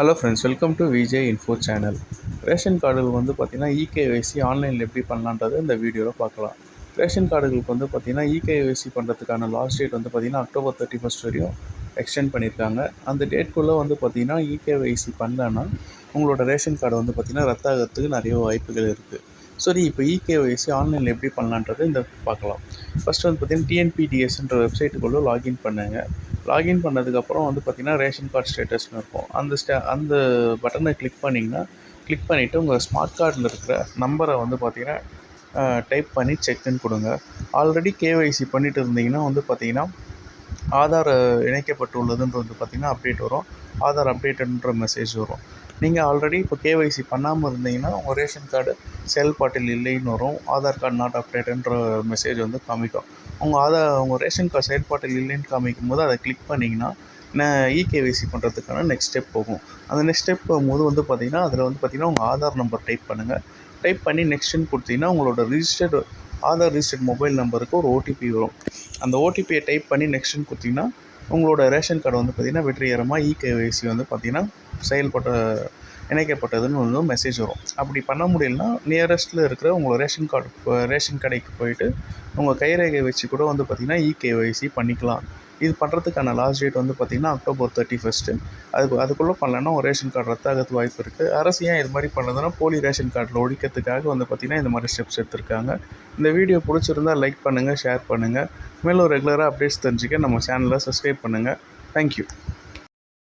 Hello friends welcome to Vijay info channel ration கார்டுகள் வந்து பார்த்திங்கன்னா இகேஒய்சி ஆன்லைனில் எப்படி பண்ணலான்றது இந்த வீடியோவில் பார்க்கலாம். ரேஷன் கார்டுகளுக்கு வந்து பார்த்திங்கன்னா இகேஒய்சி பண்ணுறதுக்கான லாஸ்ட் டேட் வந்து பார்த்திங்கன்னா அக்டோபர் தேர்ட்டி ஃபஸ்ட் வரையும் எக்ஸ்டெண்ட் பண்ணியிருக்காங்க அந்த டேட்குள்ளே வந்து பார்த்திங்கன்னா இகேஒய்சி பண்ணலன்னா உங்களோட ரேஷன் கார்டு வந்து பார்த்திங்கன்னா ரத்தாகிறதுக்கு நிறைய வாய்ப்புகள் இருக்குது சரி இப்போ இகேஒய்சி ஆன்லைனில் எப்படி பண்ணலான்றது இந்த பார்க்கலாம். ஃபஸ்ட்டு வந்து பார்த்திங்கன்னா டிஎன்பிடிஎஸ்ன்ற வெப்சைட்டுக்குள்ளே லாகின் பண்ணுங்கள் லாகின் பண்ணதுக்கப்புறம் வந்து பார்த்திங்கன்னா ரேஷன் கார்டு ஸ்டேட்டஸ்னு இருக்கும். அந்த ஸ்டே அந்த பட்டனை கிளிக் பண்ணிங்கன்னா கிளிக் பண்ணிவிட்டு உங்கள் ஸ்மார்ட் கார்டில் இருக்கிற நம்பரை வந்து பார்த்திங்கன்னா டைப் பண்ணி செக்னு கொடுங்க. ஆல்ரெடி கேஒய்சி பண்ணிட்டு இருந்தீங்கன்னா வந்து பார்த்திங்கன்னா ஆதார் இணைக்கப்பட்டுள்ளதுன்றது வந்து பார்த்திங்கன்னா அப்டேட் வரும். ஆதார் அப்டேட்டட்ன்ற மெசேஜ் வரும். நீங்கள் ஆல்ரெடி இப்போ கேஒய்சி பண்ணாமல் இருந்தீங்கன்னா உங்கள் ரேஷன் கார்டு செயல்பாட்டில் இல்லைன்னு வரும். ஆதார் கார்டு நாட் அப்டேட்டுன்ற மெசேஜ் வந்து காமிக்கும். உங்கள் ஆதார் உங்கள் ரேஷன் கார்டு செயல்பாட்டில் இல்லைன்னு காமிக்கும் போது அதை கிளிக் பண்ணிங்கன்னா இகேவிசி பண்ணுறதுக்கான நெக்ஸ்ட் ஸ்டெப் போகும். அந்த நெக்ஸ்ட் ஸ்டெப் போகும்போது வந்து பார்த்திங்கன்னா அதில் வந்து பார்த்திங்கன்னா உங்கள் ஆதார் நம்பர் டைப் பண்ணுங்கள் டைப் பண்ணி நெக்ஸ்ட்டுன்னு கொடுத்தீங்கன்னா உங்களோட ரிஜிஸ்டர்டு ஆதார் ரிஜிஸ்டர்ட் மொபைல் நம்பருக்கு ஒரு ஓடிபி வரும். அந்த ஓடிபியை டைப் பண்ணி நெக்ஸ்ட்டுன்னு கொடுத்தீங்கன்னா உங்களோட ரேஷன் கார்டு வந்து பார்த்திங்கன்னா வெற்றிகரமாக இகேஒய்சி வந்து பார்த்திங்கன்னா செயல்பட்ட இணைக்கப்பட்டதுன்னு வந்து மெசேஜ் வரும். அப்படி பண்ண முடியலனா நியரஸ்ட்டில் இருக்கிற உங்கள் ரேஷன் கார்டு ரேஷன் கடைக்கு போயிட்டு உங்கள் கைரேகை வச்சு கூட வந்து பார்த்திங்கன்னா இகேஒய்சி பண்ணிக்கலாம். இது பண்ணுறதுக்கான லாஸ்ட் டேட் வந்து பார்த்திங்கன்னா அக்டோபர் தேர்ட்டி ஃபஸ்ட்டு அதுக்கு அதுக்குள்ளே பண்ணலன்னா ஒரு ரேஷன் கார்டு ரத்தாகிறது வாய்ப்பு இருக்குது அரசு ஏன் இது மாதிரி பண்ணுறதுனா போலி ரேஷன் கார்டில் ஒழிக்கிறதுக்காக வந்து பார்த்திங்கன்னா இந்த மாதிரி ஸ்டெப்ஸ் எடுத்திருக்காங்க. இந்த வீடியோ பிடிச்சிருந்தா லைக் பண்ணுங்கள் ஷேர் பண்ணுங்கள் மேலும் ரெகுலராக அப்டேட்ஸ் தெரிஞ்சுக்க நம்ம சேனலை சப்ஸ்கிரைப் பண்ணுங்கள் தேங்க்யூ